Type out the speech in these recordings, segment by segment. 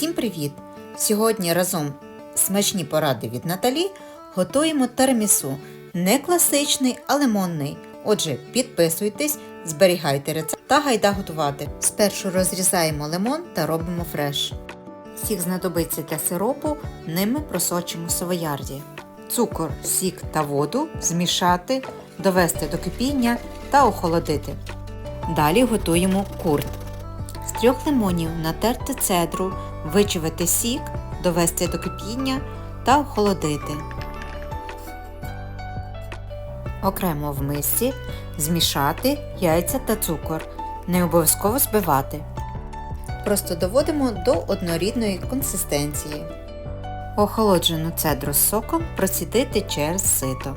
Всім привіт! Сьогодні разом смачні поради від Наталі готуємо термісу. Не класичний, а лимонний. Отже, підписуйтесь, зберігайте рецепт та гайда готувати. Спершу розрізаємо лимон та робимо фреш. Сік знадобиться для сиропу, ними просочимо савоярді. Цукор, сік та воду змішати, довести до кипіння та охолодити. Далі готуємо курт. З трьох лимонів натерти цедру, вичавити сік, довести до кипіння та охолодити. Окремо в мисці змішати яйця та цукор. Не обов'язково збивати. Просто доводимо до однорідної консистенції. Охолоджену цедру з соком процідити через сито.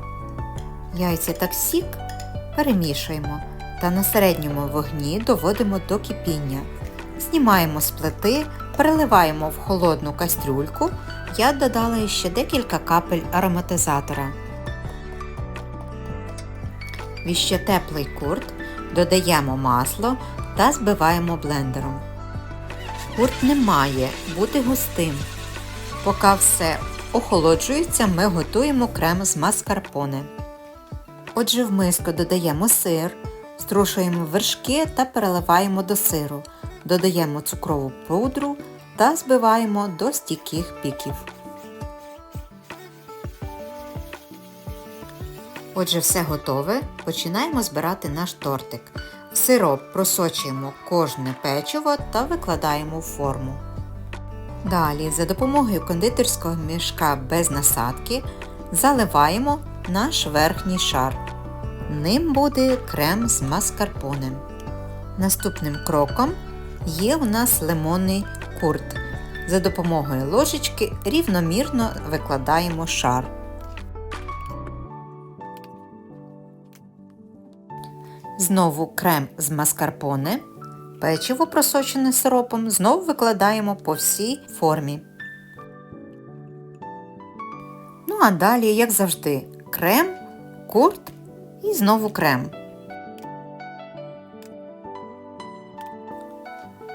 Яйця та сік перемішуємо та на середньому вогні доводимо до кипіння. Знімаємо з плити, переливаємо в холодну кастрюльку. Я додала ще декілька капель ароматизатора. В іще теплий курт додаємо масло та збиваємо блендером. Курт не має бути густим. Поки все охолоджується, ми готуємо крем з маскарпоне. Отже, в миску додаємо сир, струшуємо вершки та переливаємо до сиру. Додаємо цукрову пудру та збиваємо до стійких піків. Отже, все готове. Починаємо збирати наш тортик. В сироп просочуємо кожне печиво та викладаємо в форму. Далі, за допомогою кондитерського мішка без насадки, заливаємо наш верхній шар. Ним буде крем з маскарпоне. Наступним кроком є у нас лимонний курт. За допомогою ложечки рівномірно викладаємо шар. Знову крем з маскарпоне. Печиво, просочене сиропом, знову викладаємо по всій формі. Ну а далі, як завжди, крем, курт і знову крем.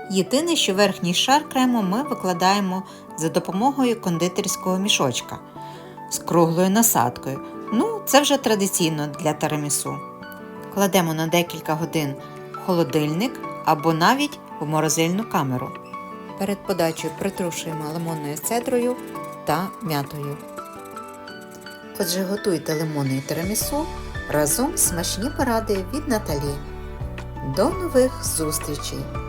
Єдине, що верхній шар крему ми викладаємо за допомогою кондитерського мішочка з круглою насадкою. Ну, це вже традиційно для тирамісу. Кладемо на декілька годин в холодильник або навіть в морозильну камеру. Перед подачею притрушуємо лимонною цедрою та м'ятою. Отже, готуйте лимонний тирамісу разом смачні поради від Наталі. До нових зустрічей!